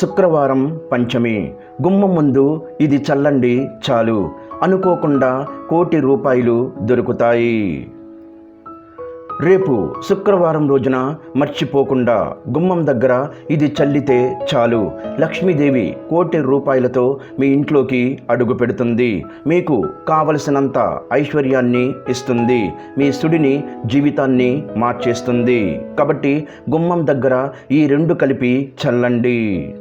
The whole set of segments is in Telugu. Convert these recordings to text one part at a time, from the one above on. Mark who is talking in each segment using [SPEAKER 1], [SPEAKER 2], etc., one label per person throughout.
[SPEAKER 1] శుక్రవారం పంచమి. గుమ్మం ముందు ఇది చల్లండి చాలు. అనుకోకుండా కోటి రూపాయలు దొరుకుతాయి. రేపు శుక్రవారం రోజున మర్చిపోకుండా గుమ్మం దగ్గర ఇది చల్లితే చాలు. లక్ష్మీదేవి కోటి రూపాయలతో మీ ఇంట్లోకి అడుగు పెడుతుంది. మీకు కావలసినంత ఐశ్వర్యాన్ని ఇస్తుంది. మీ సుడిని జీవితాన్ని మార్చేస్తుంది. కాబట్టి గుమ్మం దగ్గర ఈ రెండు కలిపి చల్లండి.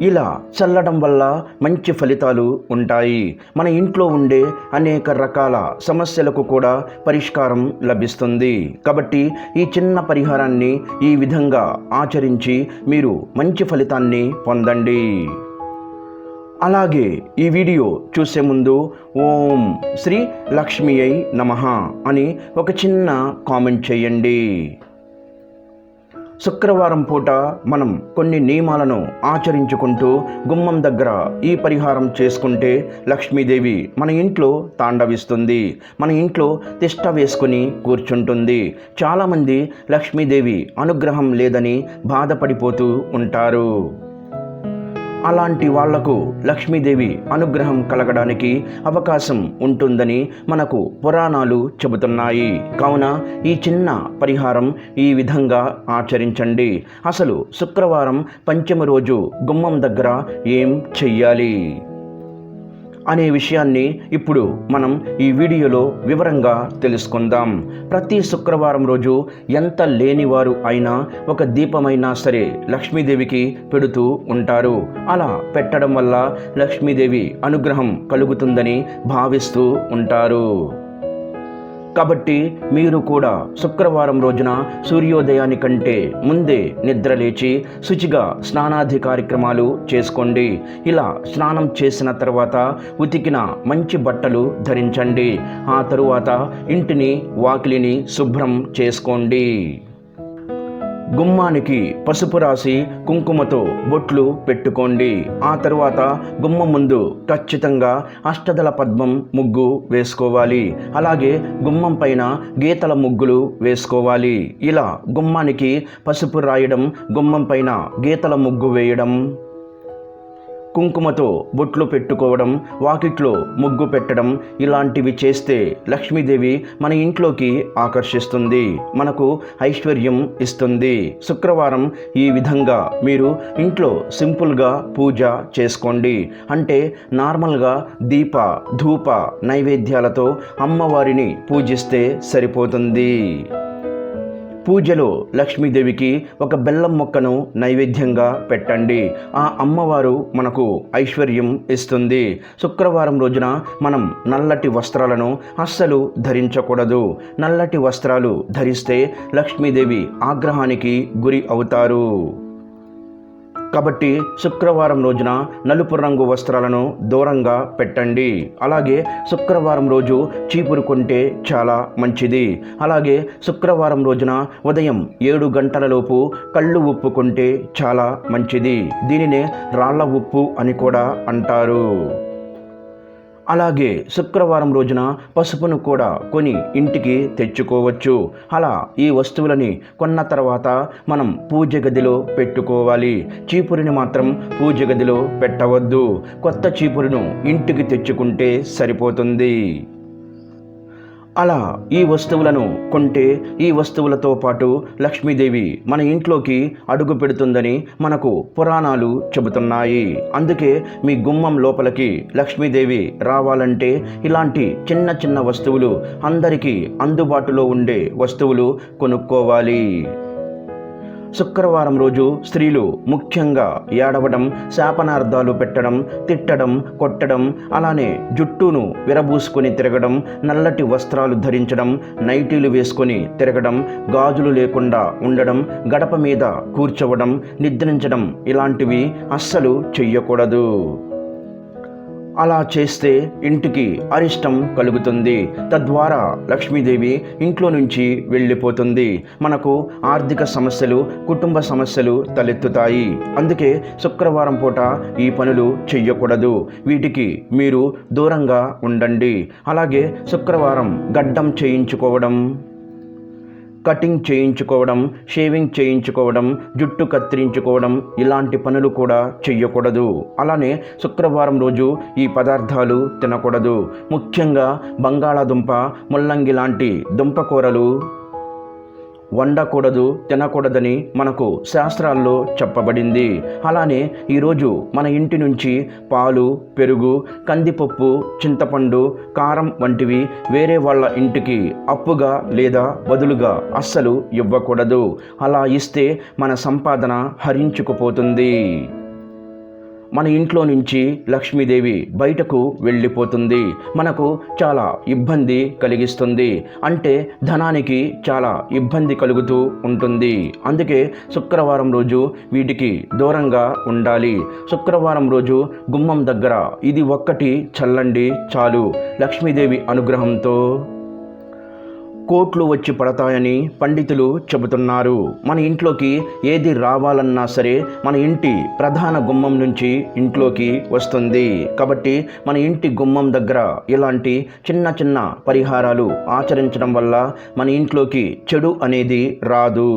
[SPEAKER 1] ఇలా చల్లడం వల్ల మంచి ఫలితాలు ఉంటాయి. మన ఇంట్లో ఉండే అనేక రకాల సమస్యలకు కూడా పరిష్కారం లభిస్తుంది. కాబట్టి ఈ చిన్న పరిహారాన్ని ఈ విధంగా ఆచరించి మీరు మంచి ఫలితాన్ని పొందండి. అలాగే ఈ వీడియో చూసే ముందు ఓం శ్రీ లక్ష్మీ అయి నమ అని ఒక చిన్న కామెంట్ చేయండి. శుక్రవారం పూట మనం కొన్ని నియమాలను ఆచరించుకుంటూ గుమ్మం దగ్గర ఈ పరిహారం చేసుకుంటే లక్ష్మీదేవి మన ఇంట్లో తాండవిస్తుంది మన ఇంట్లో తిష్ట వేసుకుని కూర్చుంటుంది. చాలామంది లక్ష్మీదేవి అనుగ్రహం లేదని బాధపడిపోతూ ఉంటారు. అలాంటి వాళ్ళకు లక్ష్మీదేవి అనుగ్రహం కలగడానికి అవకాశం ఉంటుందని మనకు పురాణాలు చెబుతున్నాయి. కావున ఈ చిన్న పరిహారం ఈ విధంగా ఆచరించండి. అసలు శుక్రవారం పంచమ రోజు గుమ్మం దగ్గర ఏం చెయ్యాలి? అనే విషయాన్ని ఇప్పుడు మనం ఈ వీడియోలో వివరంగా తెలుసుకుందాం. ప్రతి శుక్రవారం రోజు ఎంత లేనివారు అయినా ఒక దీపమైనా సరే లక్ష్మీదేవికి పెడుతూ ఉంటారు. అలా పెట్టడం వల్ల లక్ష్మీదేవి అనుగ్రహం కలుగుతుందని భావిస్తూ ఉంటారు. కాబట్టి మీరు కూడా శుక్రవారం రోజున సూర్యోదయానికంటే ముందే నిద్రలేచి శుచిగా స్నానాది కార్యక్రమాలు చేసుకోండి. ఇలా స్నానం చేసిన తర్వాత ఉతికిన మంచి బట్టలు ధరించండి. ఆ తరువాత ఇంటిని వాకిలిని శుభ్రం చేసుకోండి. గుమ్మానికి పసుపు రాసి కుంకుమతో బొట్లు పెట్టుకోండి. ఆ తర్వాత గుమ్మం ముందు ఖచ్చితంగా అష్టదల పద్మం ముగ్గు వేసుకోవాలి. అలాగే గుమ్మం పైన గీతల ముగ్గులు వేసుకోవాలి. ఇలా గుమ్మానికి పసుపు రాయడం గుమ్మం పైన గీతల ముగ్గు వేయడం. కుంకుమతో బొట్లు పెట్టుకోవడం వాకిట్లో ముగ్గు పెట్టడం ఇలాంటివి చేస్తే లక్ష్మీదేవి మన ఇంట్లోకి ఆకర్షిస్తుంది మనకు ఐశ్వర్యం ఇస్తుంది. శుక్రవారం ఈ విధంగా మీరు ఇంట్లో సింపుల్గా పూజ చేసుకోండి. అంటే నార్మల్గా దీప ధూప నైవేద్యాలతో అమ్మవారిని పూజిస్తే సరిపోతుంది. పూజలో లక్ష్మీదేవికి ఒక బెల్లం మొక్కను నైవేద్యంగా పెట్టండి. ఆ అమ్మవారు మనకు ఐశ్వర్యం ఇస్తుంది. శుక్రవారం రోజున మనం నల్లటి వస్త్రాలను అస్సలు ధరించకూడదు. నల్లటి వస్త్రాలు ధరిస్తే లక్ష్మీదేవి ఆగ్రహానికి గురి అవుతారు. కాబట్టి శుక్రవారం రోజున నలుపు రంగు వస్త్రాలను దూరంగా పెట్టండి. అలాగే శుక్రవారం రోజు చీపురు కొంటే చాలా మంచిది. అలాగే శుక్రవారం రోజున ఉదయం ఏడు గంటలలోపు కళ్ళు ఉప్పు కొంటే చాలా మంచిది. దీనినే రాళ్ళ ఉప్పు అని కూడా అంటారు. అలాగే శుక్రవారం రోజున పసుపును కూడా కొని ఇంటికి తెచ్చుకోవచ్చు. అలా ఈ వస్తువులని కొన్న తర్వాత మనం పూజ గదిలో పెట్టుకోవాలి. చీపురిని మాత్రం పూజ గదిలో పెట్టవద్దు. కొత్త చీపురును ఇంటికి తెచ్చుకుంటే సరిపోతుంది. అలా ఈ వస్తువులను కొంటే ఈ వస్తువులతో పాటు లక్ష్మీదేవి మన ఇంట్లోకి అడుగు పెడుతుందని మనకు పురాణాలు చెబుతున్నాయి. అందుకే మీ గుమ్మం లోపలికి లక్ష్మీదేవి రావాలంటే ఇలాంటి చిన్న చిన్న వస్తువులు అందరికీ అందుబాటులో ఉండే వస్తువులు కొనుక్కోవాలి. శుక్రవారం రోజు స్త్రీలు ముఖ్యంగా ఏడవడం శాపనార్థాలు పెట్టడం తిట్టడం కొట్టడం అలానే జుట్టును విరబూసుకొని తిరగడం నల్లటి వస్త్రాలు ధరించడం నైటీలు వేసుకొని తిరగడం గాజులు లేకుండా ఉండడం గడప మీద కూర్చోవడం నిద్రించడం ఇలాంటివి అస్సలు చెయ్యకూడదు. అలా చేస్తే ఇంటికి అరిష్టం కలుగుతుంది. తద్వారా లక్ష్మీదేవి ఇంట్లో నుంచి వెళ్ళిపోతుంది. మనకు ఆర్థిక సమస్యలు కుటుంబ సమస్యలు తలెత్తుతాయి. అందుకే శుక్రవారం పూట ఈ పనులు చెయ్యకూడదు. వీటికి మీరు దూరంగా ఉండండి. అలాగే శుక్రవారం గడ్డం చేయించుకోవడం కటింగ్ చేయించుకోవడం షేవింగ్ చేయించుకోవడం జుట్టు కత్తిరించుకోవడం ఇలాంటి పనులు కూడా చెయ్యకూడదు. అలానే శుక్రవారం రోజు ఈ పదార్థాలు తినకూడదు. ముఖ్యంగా బంగాళాదుంప ముల్లంగి లాంటి దుంపకూరలు వండకూడదు తినకూడదని మనకు శాస్త్రాల్లో చెప్పబడింది. అలానే ఈరోజు మన ఇంటి నుంచి పాలు పెరుగు కందిపప్పు చింతపండు కారం వంటివి వేరే వాళ్ళ ఇంటికి అప్పుగా లేదా బదులుగా అస్సలు ఇవ్వకూడదు. అలా ఇస్తే మన సంపాదన హరించుకుపోతుంది. మన ఇంట్లో నుంచి లక్ష్మీదేవి బయటకు వెళ్ళిపోతుంది. మనకు చాలా ఇబ్బంది కలిగిస్తుంది. అంటే ధనానికి చాలా ఇబ్బంది కలుగుతూ ఉంటుంది. అందుకే శుక్రవారం రోజు వీటికి దూరంగా ఉండాలి. శుక్రవారం రోజు గుమ్మం దగ్గర ఇది ఒక్కటి చల్లండి చాలు. లక్ష్మీదేవి అనుగ్రహంతో కోట్లు వచ్చి పడతాయని పండితులు చెబుతున్నారు. మన ఇంట్లోకి ఏది రావాలన్నా సరే మన ఇంటి ప్రధాన గుమ్మం నుంచి ఇంట్లోకి వస్తుంది. కాబట్టి మన ఇంటి గుమ్మం దగ్గర ఇలాంటి చిన్న చిన్న పరిహారాలు ఆచరించడం వల్ల మన ఇంట్లోకి చెడు అనేది రాదు.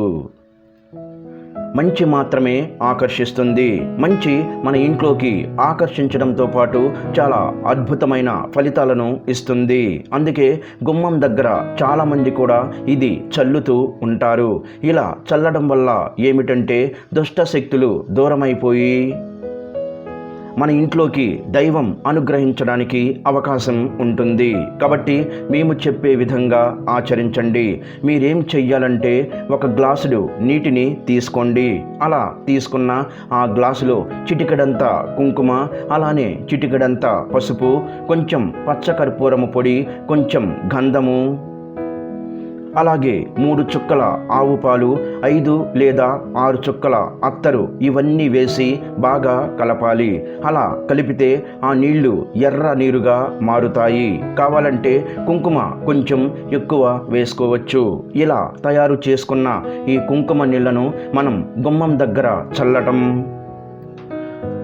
[SPEAKER 1] మంచి మాత్రమే ఆకర్షిస్తుంది. మంచి మన ఇంట్లోకి ఆకర్షించడంతో పాటు చాలా అద్భుతమైన ఫలితాలను ఇస్తుంది. అందుకే గుమ్మం దగ్గర చాలామంది కూడా ఇది చల్లుతూ ఉంటారు. ఇలా చల్లడం వల్ల ఏమిటంటే దుష్ట శక్తులు దూరమైపోయి మన ఇంట్లోకి దైవం అనుగ్రహించడానికి అవకాశం ఉంటుంది. కాబట్టి మేము చెప్పే విధంగా ఆచరించండి. మీరేం చెయ్యాలంటే ఒక గ్లాసుడు నీటిని తీసుకోండి. అలా తీసుకున్న ఆ గ్లాసులో చిటికెడంత కుంకుమ అలానే చిటికెడంత పసుపు కొంచెం పచ్చకర్పూరము పొడి కొంచెం గంధము అలాగే మూడు చుక్కల ఆవు పాలు ఐదు లేదా ఆరు చుక్కల అత్తరు ఇవన్నీ వేసి బాగా కలపాలి. అలా కలిపితే ఆ నీళ్ళు ఎర్ర నీరుగా మారుతాయి. కావాలంటే కుంకుమ కొంచెం ఎక్కువ వేసుకోవచ్చు. ఇలా తయారు చేసుకున్న ఈ కుంకుమ నీళ్ళను మనం గుమ్మం దగ్గర చల్లటం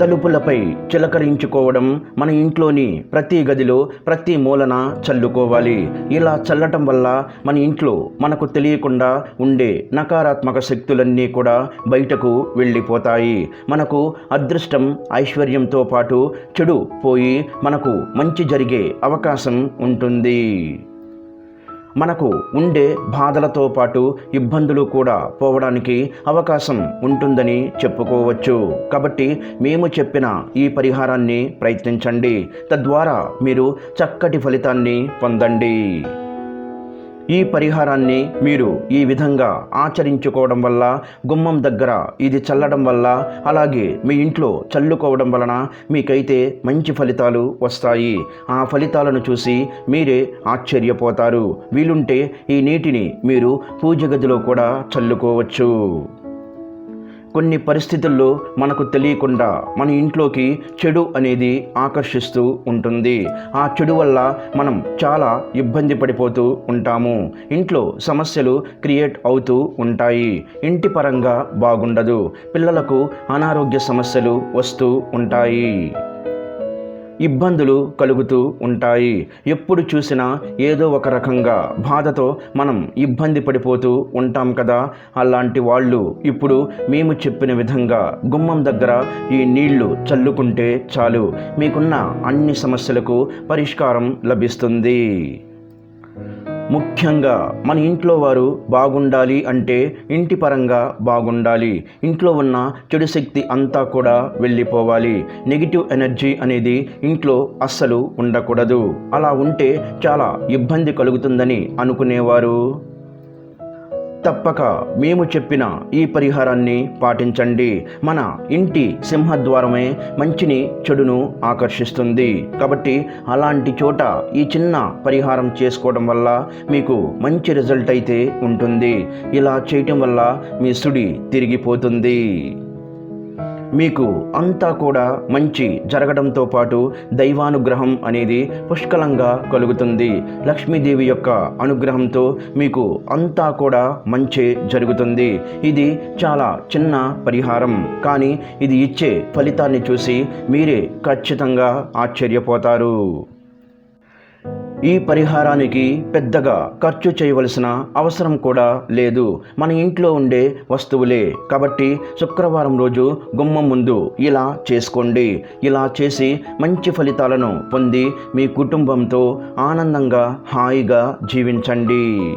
[SPEAKER 1] తలుపులపై చిలకరించుకోవడం మన ఇంట్లోని ప్రతి గదిలో ప్రతి మూలన చల్లుకోవాలి. ఇలా చల్లటం వల్ల మన ఇంట్లో మనకు తెలియకుండా ఉండే నకారాత్మక శక్తులన్నీ కూడా బయటకు వెళ్ళిపోతాయి. మనకు అదృష్టం ఐశ్వర్యంతో పాటు చెడు పోయి మనకు మంచి జరిగే అవకాశం ఉంటుంది. మనకు ఉండే బాధలతో పాటు ఇబ్బందులు కూడా పోవడానికి అవకాశం ఉంటుందని చెప్పుకోవచ్చు. కాబట్టి మేము చెప్పిన ఈ పరిహారాన్ని ప్రయత్నించండి. తద్వారా మీరు చక్కటి ఫలితాన్ని పొందండి. ఈ పరిహారాన్ని మీరు ఈ విధంగా ఆచరించుకోవడం వల్ల గుమ్మం దగ్గర ఇది చల్లడం వల్ల అలాగే మీ ఇంట్లో చల్లుకోవడం వలన మీకైతే మంచి ఫలితాలు వస్తాయి. ఆ ఫలితాలను చూసి మీరే ఆశ్చర్యపోతారు. వీలుంటే ఈ నీటిని మీరు పూజ గదిలో కూడా చల్లుకోవచ్చు. కొన్ని పరిస్థితుల్లో మనకు తెలియకుండా మన ఇంట్లోకి చెడు అనేది ఆకర్షిస్తూ ఉంటుంది. ఆ చెడు వల్ల మనం చాలా ఇబ్బంది పడిపోతూ ఉంటాము. ఇంట్లో సమస్యలు క్రియేట్ అవుతూ ఉంటాయి. ఇంటి పరంగా బాగుండదు. పిల్లలకు అనారోగ్య సమస్యలు వస్తూ ఉంటాయి. ఇబ్బందులు కలుగుతూ ఉంటాయి. ఎప్పుడు చూసినా ఏదో ఒక రకంగా బాధతో మనం ఇబ్బంది పడిపోతూ ఉంటాం కదా. అలాంటి వాళ్ళు ఇప్పుడు మేము చెప్పిన విధంగా గుమ్మం దగ్గర ఈ నీళ్ళు చల్లుకుంటే చాలు. మీకున్న అన్ని సమస్యలకు పరిష్కారం లభిస్తుంది. ముఖ్యంగా మన ఇంట్లో వారు బాగుండాలి అంటే ఇంటి పరంగా బాగుండాలి. ఇంట్లో ఉన్న చెడు శక్తి అంతా కూడా వెళ్ళిపోవాలి. నెగిటివ్ ఎనర్జీ అనేది ఇంట్లో అస్సలు ఉండకూడదు. అలా ఉంటే చాలా ఇబ్బంది కలుగుతుందని అనుకునేవారు. తప్పక మేము చెప్పిన ఈ పరిహారాన్ని పాటించండి. మన ఇంటి సింహద్వారమే మంచిని చెడును ఆకర్షిస్తుంది. కాబట్టి అలాంటి చోట ఈ చిన్న పరిహారం చేసుకోవడం వల్ల మీకు మంచి రిజల్ట్ అయితే ఉంటుంది. ఇలా చేయటం వల్ల మీ సుడి తిరిగిపోతుంది. మీకు అంతా కూడా మంచి జరగడంతో పాటు దైవానుగ్రహం అనేది పుష్కలంగా కలుగుతుంది. లక్ష్మీదేవి యొక్క అనుగ్రహంతో మీకు అంతా కూడా మంచి జరుగుతుంది. ఇది చాలా చిన్న పరిహారం. కానీ ఇది ఇచ్చే ఫలితాన్ని చూసి మీరే ఖచ్చితంగా ఆశ్చర్యపోతారు. ఈ పరిహారానికి పెద్దగా ఖర్చు చేయవలసిన అవసరం కూడా లేదు. మన ఇంట్లో ఉండే వస్తువులే. కాబట్టి శుక్రవారం రోజు గుమ్మం ముందు ఇలా చేసుకోండి. ఇలా చేసి మంచి ఫలితాలను పొంది మీ కుటుంబంతో ఆనందంగా హాయిగా జీవించండి.